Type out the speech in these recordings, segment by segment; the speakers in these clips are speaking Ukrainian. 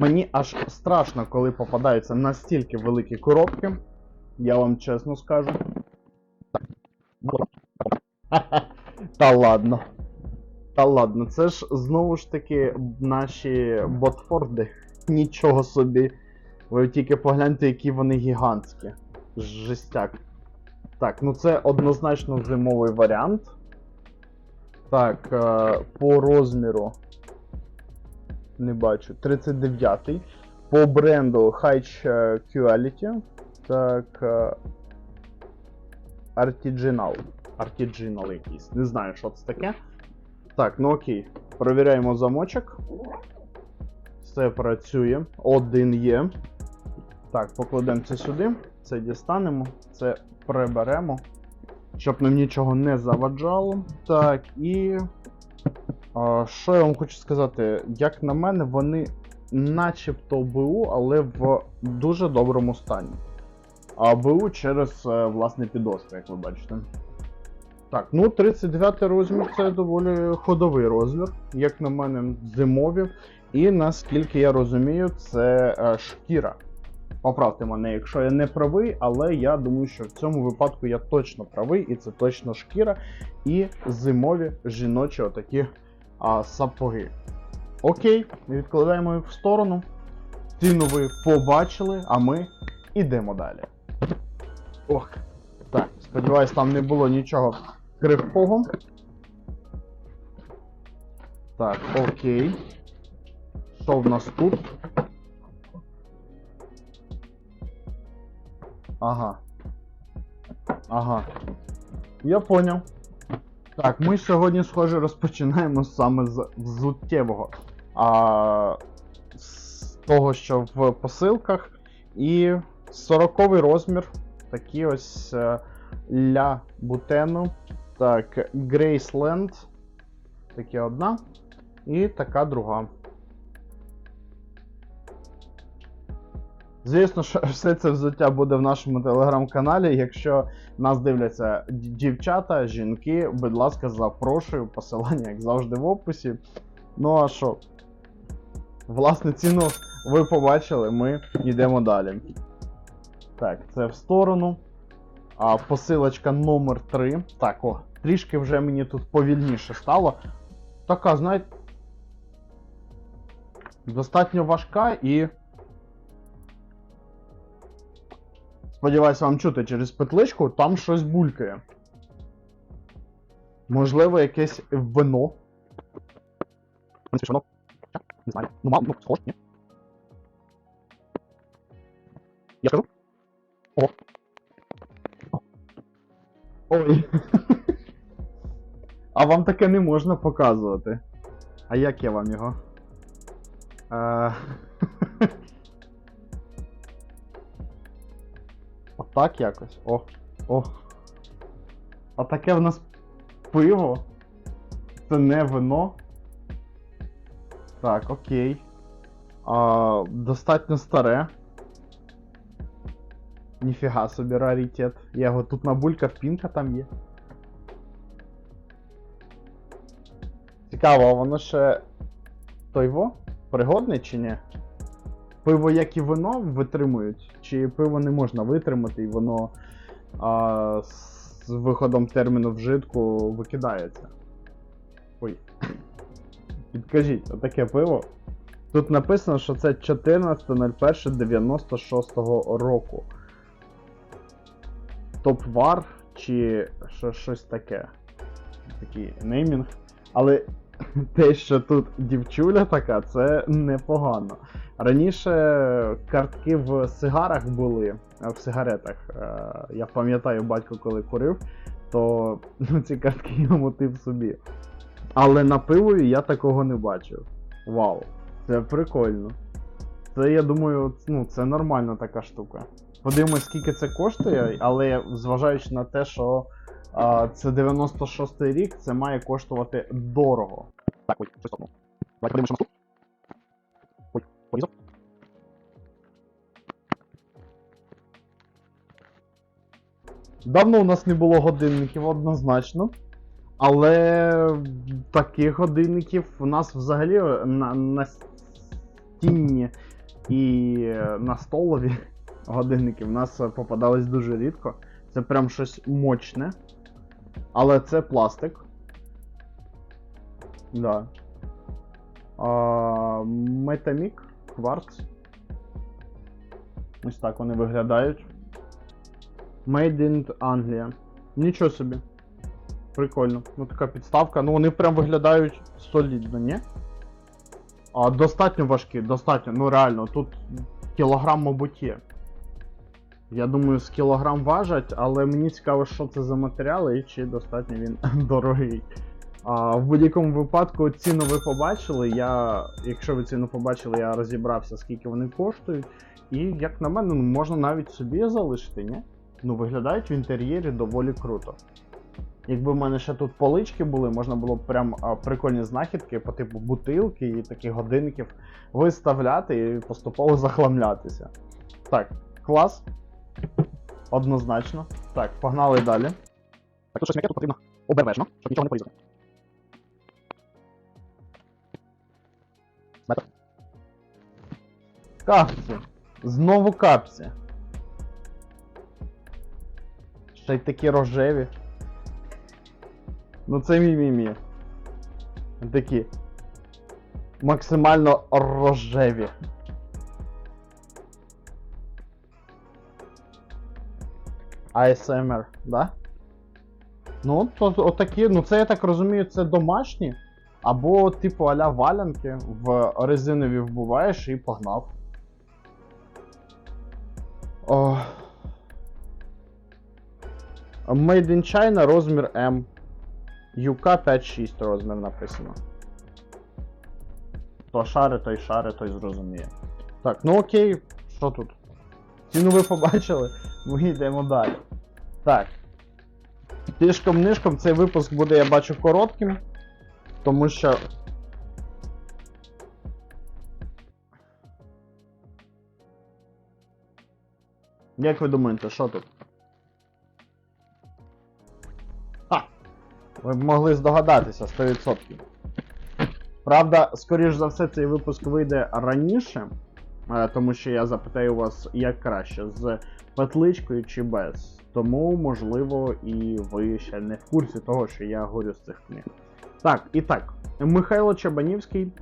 Мені аж страшно, коли попадаються настільки великі коробки. Я вам чесно скажу. Та ладно. Та ладно, це ж знову ж таки наші ботфорди. Нічого собі. Ви тільки погляньте, які вони гігантські. Жестяк. Так, ну це однозначно зимовий варіант. Так, е, по розміру. Не бачу. 39-й. По бренду High Quality. Так. е, Artiginal. Artiginal якийсь. Не знаю, що це таке. Так, ну окей. Провіряємо замочок. Все працює. Один є. Так, покладемо це сюди. Це дістанемо. Це приберемо. Щоб нам нічого не заваджало. Так, і. Що я вам хочу сказати? Як на мене, вони начебто БУ, але в дуже доброму стані. А БУ через е, власне підошви, як ви бачите. Так, ну 39 розмір це доволі ходовий розмір, як на мене, зимові. І наскільки я розумію, це е, шкіра. Поправте мене, якщо я не правий, але я думаю, що в цьому випадку я точно правий, і це точно шкіра і зимові жіночі отакі а, сапоги. Окей, відкладаємо їх в сторону. Ціну ви побачили, а ми йдемо далі. Ох. Так, сподіваюсь, там не було нічого крихкого. Так, окей. Що в нас тут? Ага. Ага. Я поняв. Так, ми сьогодні, схоже, розпочинаємо саме з взуттєвого. А, з того, що в посилках. І 40 розмір. Такі ось е, ля бутену. Так, Грейсленд. Такі одна. І така друга. Звісно, що все це взуття буде в нашому телеграм-каналі. Якщо нас дивляться дівчата, жінки, будь ласка, запрошую. Посилання, як завжди, в описі. Ну а що? Власне, ціну ви побачили, ми йдемо далі. Так, це в сторону. А посилочка номер 3. Так, о, трішки вже мені тут повільніше стало. Така, знаєте. Достатньо важка і. Сподіваюсь, вам чути через петличку, там щось булькає. Можливо, якесь вино. Не знаю. Ну, мало, ну, схоже, ні. Я скажу? О. Ой. а вам таке не можна показувати. А як я вам його? Отак якось. О. О. А таке в нас пиво. Це не вино. Так, окей. А, достатньо старе. Ніфіга собі раритет. Я його тут набулькав, пінка там є. Цікаво, а воно ще. Той во? Пригодне чи ні? Пиво, як і вино, витримують? Чи пиво не можна витримати і воно а, з виходом терміну вжитку викидається? Ой. Підкажіть, отаке пиво. Тут написано, що це 14.01.96 року. Топ-вар чи що, щось таке. Такий неймінг. Але те, що тут дівчуля така, це непогано. Раніше картки в сигарах були, е, в сигаретах. Е, Я пам'ятаю, батько, коли курив, то ну, ці картки я мотив собі. Але на пивові я такого не бачив. Вау, це прикольно. Це, я думаю, ну, це нормальна така штука. Подивимось, скільки це коштує, але зважаючи на те, що а, це 96-й рік, це має коштувати дорого. Так, ой, стопнув. Давайте подивимося, що порізав. Давно у нас не було годинників однозначно. Але таких годинників у нас взагалі на, на настінні і на столові годинники в нас попадались дуже рідко. Це прям щось мощне. Але це пластик. Да. А, Metamic, кварц. Ось так вони виглядають. Made in Anglia. Нічого собі. Прикольно. Ну така підставка. Ну вони прям виглядають солідно, ні? А, достатньо важкі, достатньо. Ну реально, тут кілограм, мабуть, є. Я думаю, з кілограм важать, але мені цікаво, що це за матеріали і чи достатньо він дорогий. А, в будь-якому випадку ціну ви побачили. Я, якщо ви ціну побачили, я розібрався, скільки вони коштують. І, як на мене, ну, можна навіть собі залишити, ні? Ну, виглядають в інтер'єрі доволі круто. Якби в мене ще тут полички були, можна було б прям прикольні знахідки по типу бутилки і таких годинників виставляти і поступово захламлятися. Так, клас. Однозначно. Так, погнали далі. Так, тут щось м'яке тут потрібно обережно, щоб нічого не порізати. Капці. Знову капці. Ще й такі рожеві. Ну це мі-мі-мі. Такі. Максимально рожеві. ASMR, да? Ну, то отакі, ну це я так розумію, це домашні. Або, типу, аля валянки в резинові вбуваєш і погнав. О. Made in China розмір M. UK 5-6 розмір написано. То шари, той шари, той зрозуміє. Так, ну окей, що тут? Ціну ви побачили? Ми йдемо далі. Так. Тишком-нишком цей випуск буде, я бачу, коротким. Тому що. Як ви думаєте, що тут? А! Ви б могли здогадатися 100%. Правда, скоріш за все, цей випуск вийде раніше, е, тому що я запитаю вас, як краще, з петличкою чи без. Тому, можливо, і ви ще не в курсі того, що я говорю з цих книг. Так, і так. Михайло Чабанівський,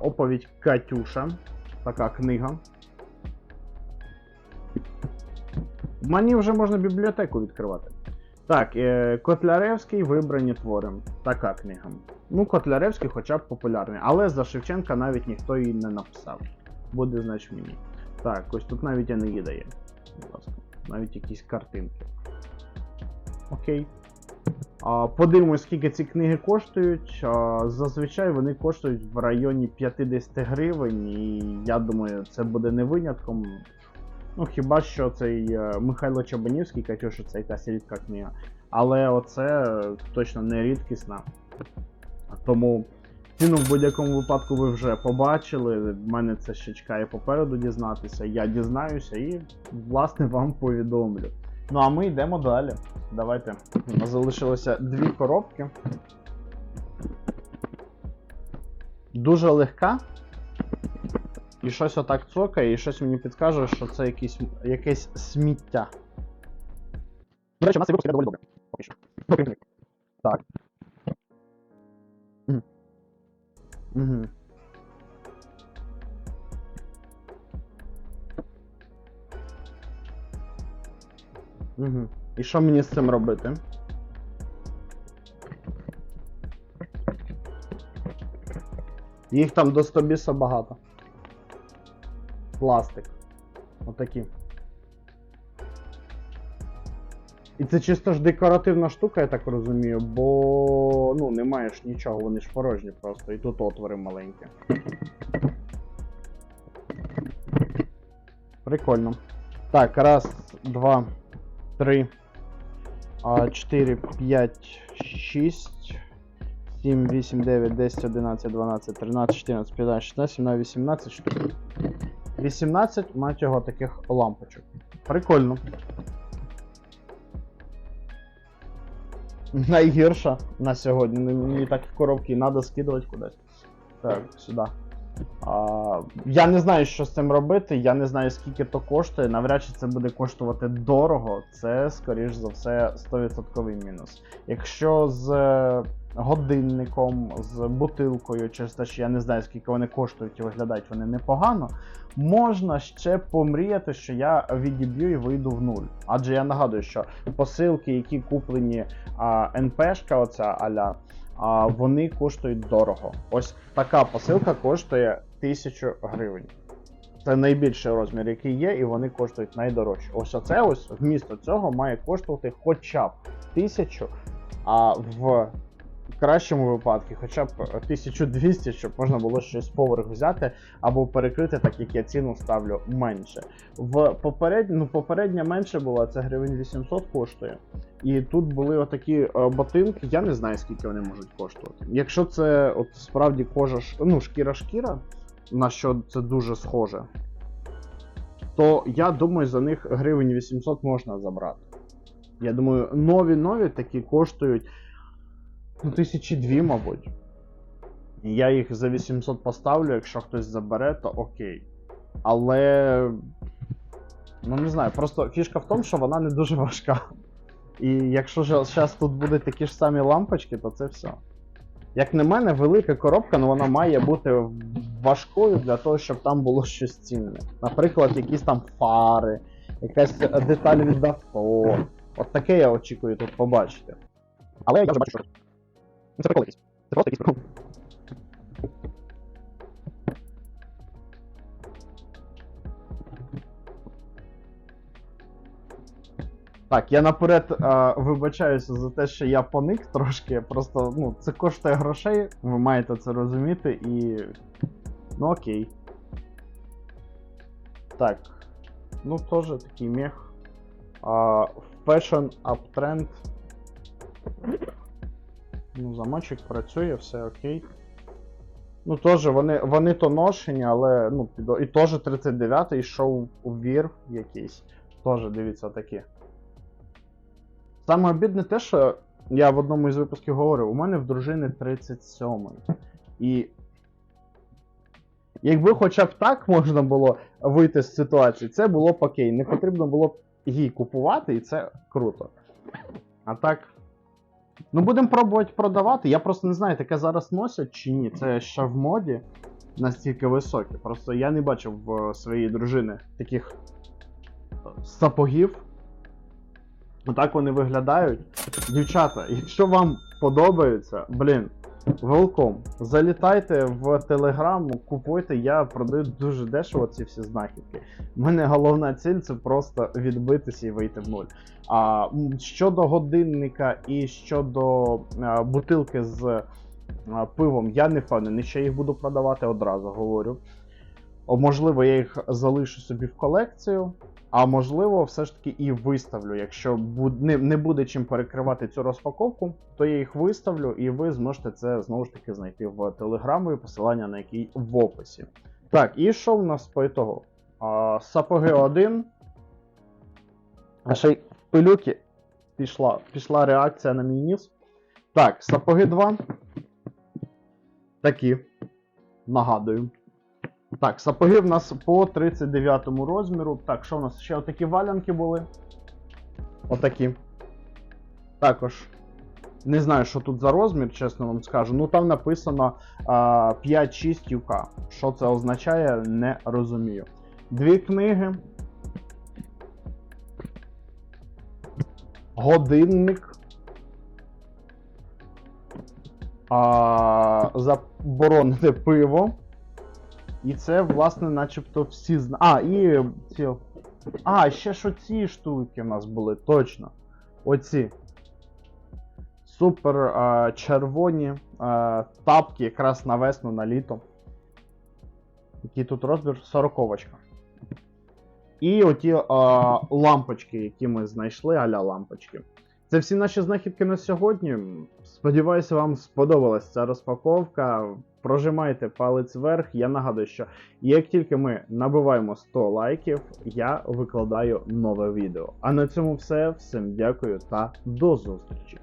оповідь Катюша. Така книга. Мені вже можна бібліотеку відкривати. Так, е, Котляревський вибрані твори. Така книга. Ну, Котляревський хоча б популярний, але за Шевченка навіть ніхто її не написав. Буде, значить, мені. Так, ось тут навіть Енеїда є. Будь ласка. Навіть якісь картинки. Окей. А, Подивимось, скільки ці книги коштують. А, Зазвичай вони коштують в районі 50 гривень, і я думаю, це буде не винятком. Ну, хіба що цей е, Михайло Чабанівський, Катюша, це якась рідка книга. Але оце точно не рідкісна. Тому ціну в будь-якому випадку ви вже побачили. В мене це ще чекає попереду дізнатися. Я дізнаюся і, власне, вам повідомлю. Ну а ми йдемо далі. Давайте. Залишилося дві коробки. Дуже легка. І щось отак цокає, і щось мені підкаже, що це якийсь, якесь сміття. До речі, у нас цей випуск іде доволі добре. Поки що. Книг. Так. Угу. Угу. Угу. І що мені з цим робити? Їх там до 100 біса багато. Пластик. Отакі. І це чисто ж декоративна штука, я так розумію, бо ну немає ж нічого, вони ж порожні просто. І тут отвори маленькі. Прикольно. Так, раз, два, три, чотири, п'ять, шість, сім, вісім, дев'ять, десять, одинадцять, дванадцять, тринадцять, чотирнадцять, п'ятнадцять, шістнадцять, сімнадцять, вісімнадцять штук. 18, мать його, таких лампочок. Прикольно. Найгірша на сьогодні. Ну, Мені так в коробки треба скидувати кудись. Так, сюди. А, я не знаю, що з цим робити, я не знаю, скільки то коштує. Навряд чи це буде коштувати дорого. Це, скоріш за все, 100% мінус. Якщо з годинником, з бутилкою, через те, що я не знаю, скільки вони коштують і виглядають вони непогано, можна ще помріяти, що я відіб'ю і вийду в нуль. Адже я нагадую, що посилки, які куплені а, НПшка, оця аля, а, вони коштують дорого. Ось така посилка коштує 1000 гривень. Це найбільший розмір, який є, і вони коштують найдорожче. Ось оце ось вмісто цього має коштувати хоча б 1000, а в кращому випадку хоча б 1200, щоб можна було щось поверх взяти або перекрити, так як я ціну ставлю менше. В попередньо, ну, попередня менше була, це гривень 800 коштує. І тут були отакі е, ботинки, я не знаю, скільки вони можуть коштувати. Якщо це от справді кожа, ну, шкіра-шкіра, на що це дуже схоже, то я думаю, за них гривень 800 можна забрати. Я думаю, нові-нові такі коштують ну, тисячі дві, мабуть. Я їх за 800 поставлю, якщо хтось забере, то окей. Але. Ну не знаю, просто фішка в тому, що вона не дуже важка. І якщо зараз тут будуть такі ж самі лампочки, то це все. Як на мене, велика коробка, ну вона має бути важкою для того, щоб там було щось цінне. Наприклад, якісь там фари, якась деталь від авто. От таке я очікую тут побачити. Але я вже бачу. Ну, це. Це просто якийсь прикол. Так, я наперед е, вибачаюся за те, що я поник трошки. Просто ну, це коштує грошей, ви маєте це розуміти і. Ну окей. Так. Ну, теж такий мех. А, Fashion Uptrend. Ну, замочок працює, все окей. Ну, теж вони, вони то ношені, але ну, підо- і теж 39-й йшов у вір якийсь. Теж дивіться такі. Саме обідне те, що я в одному із випусків говорив, у мене в дружини 37 І. Якби хоча б так можна було вийти з ситуації, це було б окей. Не потрібно було б їй купувати, і це круто. А так. Ну, будемо пробувати продавати. Я просто не знаю, таке зараз носять чи ні. Це ще в моді настільки високе. Просто я не бачив в своїй дружини таких е, сапогів. Отак вони виглядають. Дівчата, якщо вам подобається, блін, велком. Залітайте в Телеграм, купуйте, я продаю дуже дешево ці всі знахідки. У мене головна ціль це просто відбитися і вийти в нуль. А щодо годинника і щодо а, бутилки з а, пивом, я не впевнений, що я їх буду продавати одразу, говорю. Можливо, я їх залишу собі в колекцію. А можливо, все ж таки і виставлю. Якщо не, буде чим перекривати цю розпаковку, то я їх виставлю, і ви зможете це знову ж таки знайти в телеграмі, посилання на який в описі. Так, і що в нас по ітогу? А, сапоги 1. А ще й пилюки пішла, пішла реакція на мій ніс. Так, сапоги 2. Такі. Нагадую. Так, сапоги в нас по 39 розміру. Так, що в нас ще отакі валянки були? Отакі. Також. Не знаю, що тут за розмір, чесно вам скажу. Ну там написано а, 5-6 юка. Що це означає, не розумію. Дві книги. Годинник. А, заборонене пиво. І це, власне, начебто всі зна. А, і ці. А, ще ж оці штуки в нас були, точно. Оці. Супер а, червоні а, тапки якраз на весну, на літо. Який тут розмір? Сороковочка. І оті а, лампочки, які ми знайшли, аля лампочки. Це всі наші знахідки на сьогодні. Сподіваюся, вам сподобалась ця розпаковка. Прожимайте палець вверх. Я нагадую, що як тільки ми набиваємо 100 лайків, я викладаю нове відео. А на цьому все. Всім дякую та до зустрічі!